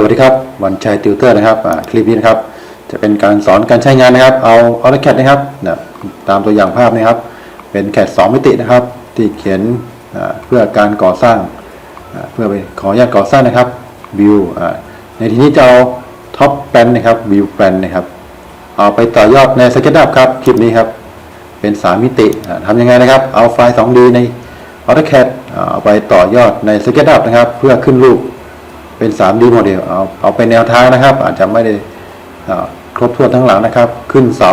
สวัสดีครับวันชัยติวเตอร์นะครับคลิปนี้นะครับจะเป็นการสอนการใช้งานนะครับ เอา AutoCAD นะครับนะตามตัวอย่างภาพนะครับ เป็นแคด2มิตินะครับ ที่เขียนเพื่อการก่อสร้าง เพื่อไปขออนุญาตก่อสร้างนะครับ View อ่าในที่นี้จะเอา Top Plan นะครับ View Plan นะครับ เอาไปต่อยอดใน SketchUp ครับคลิปนี้ครับ เป็น 3 มิติทำยังไงนะครับ เอาไฟล์ 2D ใน AutoCAD เอาไปต่อยอดใน SketchUp นะครับ เพื่อขึ้นรูป เป็น 3D โมเดลเอาเอาเป็นแนวทางนะครับ อาจจะไม่ได้ครบถ้วนทั้งหลังนะครับ ขึ้นเสา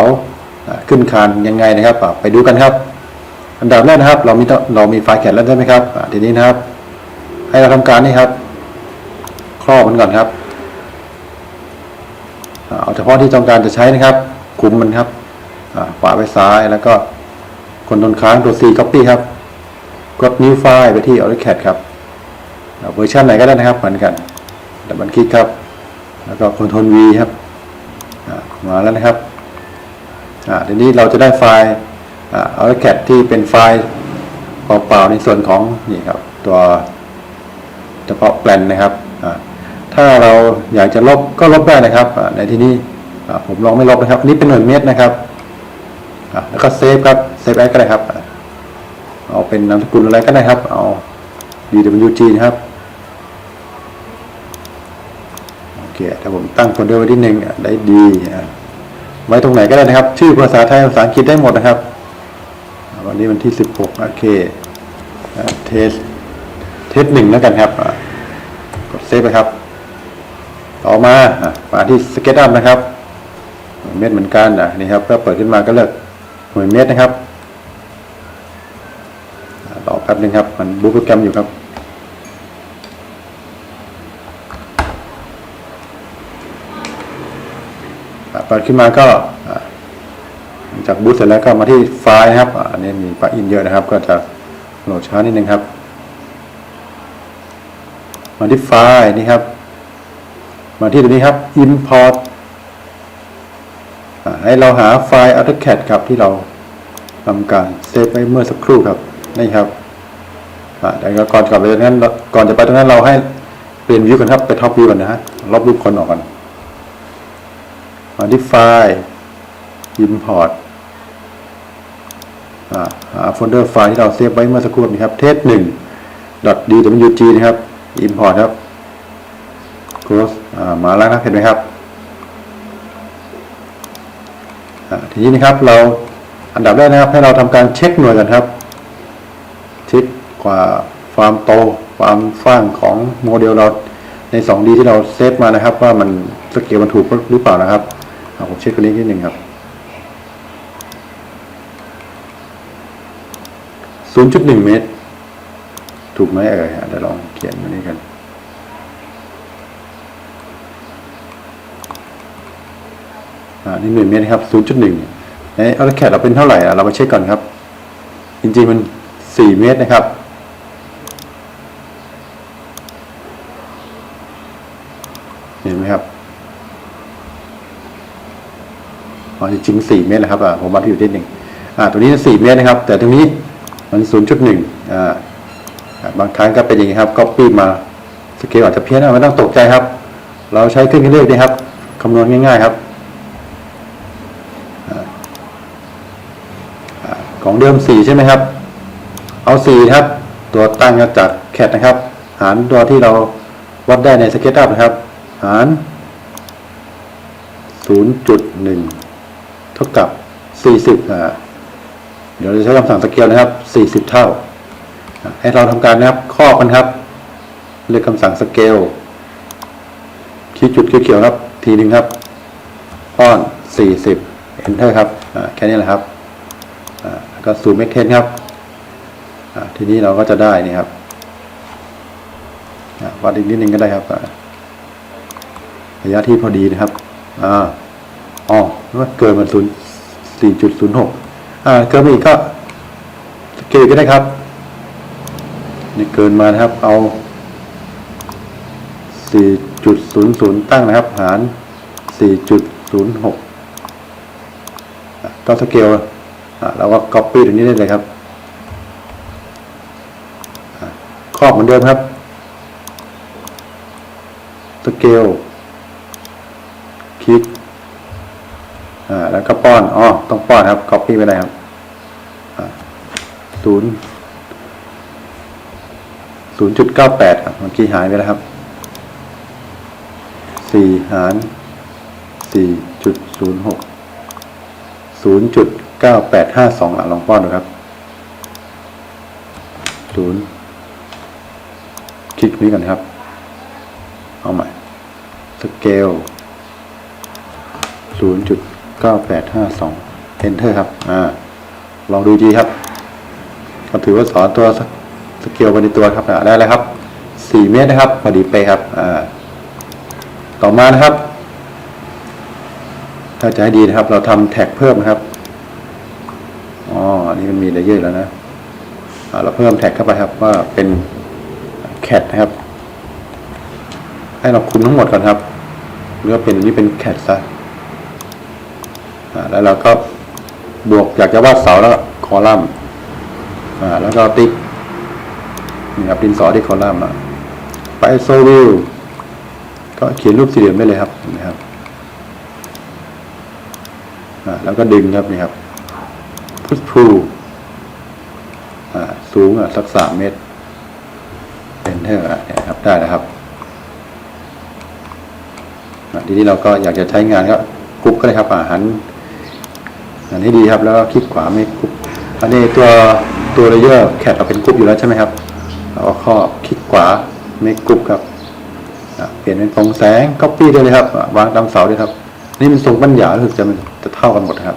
ขึ้นคานยังไงนะครับไปดูกันครับ อันดับแรกนะครับ เรามีเรามีไฟล์แคดแล้วใช่ไหมครับทีนี้นะครับ ให้เราทำการนี่ครับ ครอบมันก่อนครับเอาเฉพาะที่ต้องการจะใช้นะครับคุมมันครับอ่าขวาไปซ้ายแล้วก็คนทนค้างตัว C copy ครับ กด new file ไปที่ AutoCAD ครับเวอร์ชันไหนก็ได้นะครับเหมือนกัน ดับเบิลคลิกครับ แล้วก็คอนโทรล V ครับมาแล้วนะครับทีนี้เราจะได้ไฟล์อา AutoCAD ที่เป็นไฟล์เปล่าๆในส่วนของนี่ครับตัวเฉพาะแปลนนะครับ ถ้าเราอยากจะลบก็ลบได้นะครับ ในที่นี้ผมลองไม่ลบนะครับ อันนี้เป็นหน่วยเมตรนะครับ แล้วก็เซฟครับ เซฟแอดก็ได้ครับ เอาเป็นนามสกุลอะไรก็ได้ครับ เอา DWG นะครับ โอ เคถ้าผมตั้งโฟลเดอร์ไว้ที่หนึ่งได้ดีอะไว้ตรงไหนก็ได้นะครับ ชื่อภาษาไทยภาษาอังกฤษได้หมดนะครับ วันนี้วันที่16โอเคเทสเทสหนึ่งแล้วกันครับกดเซฟไปครับ ต่อมาอมาที่สเก็ตอัพนะครับหน่วยเมตรเหมือนกันอะนี่ครับก็เปิดขึ้นมาก็เลือกหน่วยเมตรนะครับรอแป๊บนึงครับ มันบูตโปรแกรมอยู่ครับ อะเปิ ดขึ้นมาก็จากบูตเสร็จแล้วก็มาที่ไฟล์นะครับ อันนี้มีปลั๊กอินเยอะนะครับ ก็จะโหลดช้านิดนึงครับ มาที่ไฟล์นี่ครับ มาที่ตัวนี้ครับ import ให้เราหาไฟล์ AutoCAD ครับที่เราทำการเซฟไว้เมื่อสักครู่ครับนี่ครับอ่ก่อนกลับไปตรงนั้นก่อนจะไปตรงนั้นเราให้เปลี่ยนวิวกันครับไปท็อปวิวกันนะฮะลบรูปคนออกกัน มาที่ไฟล์ import อ่าหาโฟลเดอร์ไฟล์ที่เราเซฟไว้เมื่อสักครู่นี้ครับ test 1 .dwg นะครับ import ครับ close อ่ามาแล้วครับเห็นไหมครับอ่าทีนี้นะครับเราอันดับแรกนะครับให้เราทำการเช็คหน่วยกันครับ เช็คกว่าความโตความฟ้างของโมเดลเราใน 2D ที่เราเซตมานะครับ ว่ามันสเกลมันถูกหรือเปล่านะครับ ผมเช็คตัวนี้นิดหนึ่งครับ 0.1 เมตร ถูกไหมเอ่ยอะเดี๋ยวลองเขียนมานี่กัน อ่า นี่หน่วยเมตรครับ 0.1ในเอาแคดเราเป็นเท่าไหร่อะเรามาเช็คก่อนครับ จริงๆมัน 4 เมตรนะครับเห็นไหมครับ อ๋อ จริงๆ4เมตรนะครับผมวัดอยู่ที่หนึ่งอ่าตัวนี้4เมตรนะครับ แต่ตรงนี้มัน0.1อ่าอ่าบางครั้งก็เป็นอย่างนี้ครับก็ปี้มาสเกลอาจจะเพี้ยนนะไม่ต้องตกใจครับ เราใช้เครื่องคิดเลขนี่ครับคำนวณง่าย ๆครับอ่าของเดิม4ใช่ไหมครับ เอา4ครับ ตัวตั้งจากแคทนะครับ หารตัวที่เราวัดได้ในสเก็ตอัพนะครับ หาร 0.1 เท่ากับ 40อ่าเดี๋ยวเราจะใช้คำสั่งสเกลนะครับ 40 เท่าอ่าให้เราทำการนะครับครอบกันครับเรียกคำสั่งสเกลคลิกจุดเขียวๆครับ ทีหนึ่งครับป้อน 40 enter ครับอ่าแค่นี้แหละครับอ่าแล้วก็ซูมเมกเทนครับอ่าทีนี้เราก็จะได้นี่ครับอ่าวัดอีกนิดนึงก็ได้ครับระยะที่พอดีนะครับอ่า ว่าเกินมันศูนย์สี่จุดศูนย์หกอ่าเกินมาอีกก็เกลก็ได้ครับนี่เกินมานะครับ เอาสี่จุดศูนย์ศูนย์ตั้งนะครับ หารสี่จุดศูนย์หกก็สเกลอ่าเราก็ copy ตรงนี้ได้เลยครับอ่าครอบเหมือนเดิมครับสเกล คลิก อ่าแล้วก็ป้อนอ๋อต้องป้อนครับ copy ไปเลยครับศูนย์ศูนย์จุดเก้าแปดครับเมื่อกี้หายไปแล้วครับสี่หารสี่จุดศูนย์หกศูนย์จุดเก้าแปดห้าสองลองป้อนดูครับศูนย์คลิกนี้ก่อนครับ เอาใหม่ สเกลศูนย์จุด ก้าแปดห้าสอง enter ครับ อ่า ลองดูดีครับก็ถือว่าสอนตัวสสเกลไปในตัวครับอ่าได้แล้วครับสี่เมตรนะครับ พอดีเป๊ะครับ อ่า ต่อมานะครับ ถ้าจะให้ดีนะครับ เราทำแท็กเพิ่มนะครับ อ๋อันนี้มันมีเลเยอร์แล้วนะอ่าเราเพิ่มแท็กเข้าไปครับว่าเป็นแคทนะครับ ให้เราคุมทั้งหมดก่อนครับหรือว่าเป็นนี่เป็นแคทซะ แล้วเราก็บวกอยากจะวาดเสาแล้วคอลัมน์อ่าแล้วก็ติ๊กนี่ครับดินสอที่คอลัมน์อะไปโซวิวก็เขียนรูปสี่เหลี่ยมได้เลยครับนไหมครับแล้วก็ดึงครับนี่ครับพุชพูสูงอะสักสามเมตรเป็นเท่าไหร่เนี่ยครับได้แล้วครับทีนี้เราก็อยากจะใช้งานก็กรุ๊ปก็ได้ครับอาหัน อันนี้ดีครับ แล้วคลิกขวาไม่กรุ๊ปอันนี้ตัวตัวเลเยอร์แคทเราเป็นกรุ๊ปอยู่แล้วใช่ไหมครับเราข้อคลิกขวาไม่กรุ๊ปครับเปลี่ยนเป็นโปร่งแสงก็ปี้ได้เลยครับ วางตามเสาด้วยครับ นี่เป็นทรงปัญญารู้สึกจะมันจะเท่ากันหมดครับ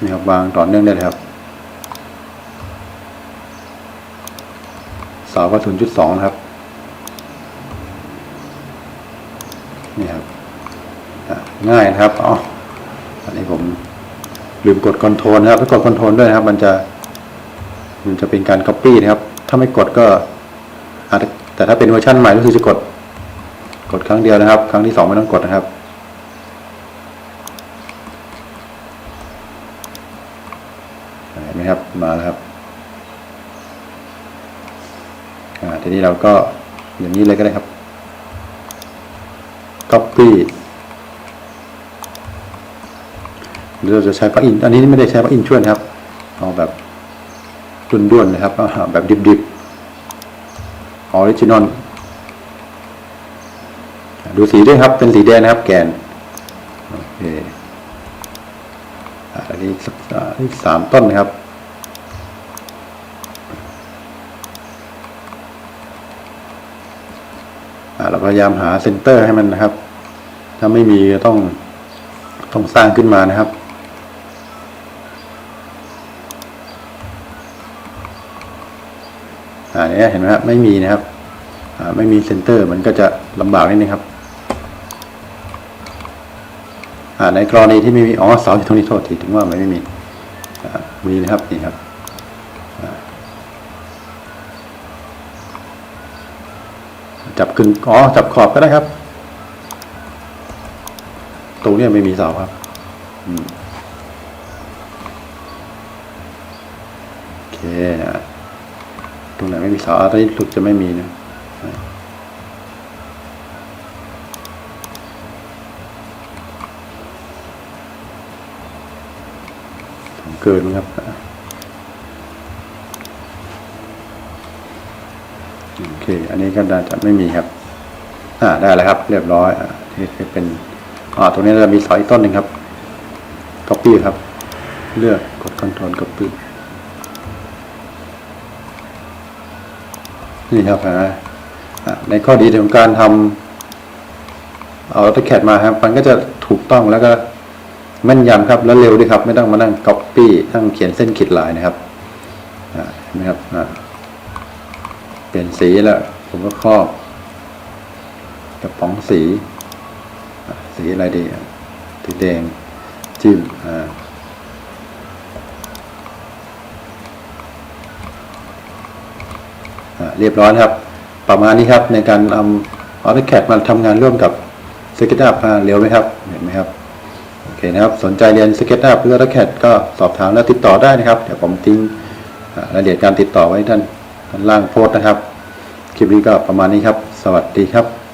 นี่ครับวางต่อเนื่องได้เลยครับเสาก็ศูนย์จุดสองครับ นี่ครับง่ายนะครับอ๋ออันนี้ผมลืมกดคอนโทรลนะครับถ้ากดคอนโทรลด้วยนะครับ มันจะ มันจะเป็นการ Copy นะครับ ถ้าไม่กดก็อาจจะแต่ถ้าเป็นเวอร์ชันใหม่ก็คือจะกด กดครั้งเดียวนะครับ ครั้งที่สองไม่ต้องกดนะครับเห็นไหมครับมาแล้วครับอ่าทีนี้เราก็อย่างนี้เลยก็ได้ครับ copy หรือเราจะใช้ปลั๊กอิน อันนี้ไม่ได้ใช้ปลั๊กอินช่วยนะครับ เอาแบบด้วนๆนะครับ แบบดิบๆออริจินอลดูสีด้วยครับ เป็นสีแดงนะครับ แกน โอเคอันนี้สามต้นนะครับ อ่า เราพยายามหาเซนเตอร์ให้มันนะครับ ถ้าไม่มีต้องต้องสร้างขึ้นมานะครับอ่าเนี่ยเห็นไหมครับไม่มีนะครับอ่าไม่มีเซนเตอร์มันก็จะลำบากนิดนึงครับอ่าในกรณีที่ไม่มีอ๋อเสาอยู่ตรงนี้โทษทีถึงว่ามันไม่มีอ่ามีนะครับนี่ครับอ่า จับขึ้นอ๋อจับขอบก็ได้ครับ ตรงนี้ไม่มีเสาครับโอเคตรงไหนไม่มีเสาอนนี้หลุดจะไม่มีนะเกินครับ คอันนี้ก็น่าจะไม่มีครับ อ่าได้แล้วครับ เรียบร้อยอ่าที่เป็นอ่าตรงนี้เรามีเสาอีกต้นหนึ่งครับ copy ครับ เลือกกด Ctrl copy นี่ครับอ่าอ่าในข้อดีของการทำเอา AutoCAD มาครับมันก็จะถูกต้องแล้วก็แม่นยำครับแล้วเร็วด้วยครับ ไม่ต้องมานั่ง copy ทั้งเขียนเส้นขีดลายนะครับอ่าเห็นไหมครับอ่า ลี่ยนสีแล้วผมก็ครอบกระป๋องสี สีอะไรดีสีแดงจิ้มอ่าเรียบร้อยครับ ประมาณนี้ครับในการนำ AutoCAD มาทำงานร่วมกับ SketchUp อ่าเร็วไหมครับ เห็นไหมครับ โอเคนะครับ สนใจเรียน SketchUp หรือ AutoCAD ก็สอบถามและติดต่อได้นะครับ เดี๋ยวผมทิ้งรายละเอียดการติดต่อไว้ท่าน ด้านล่างโพสต์นะครับ คลิปนี้ก็ประมาณนี้ครับ สวัสดีครับ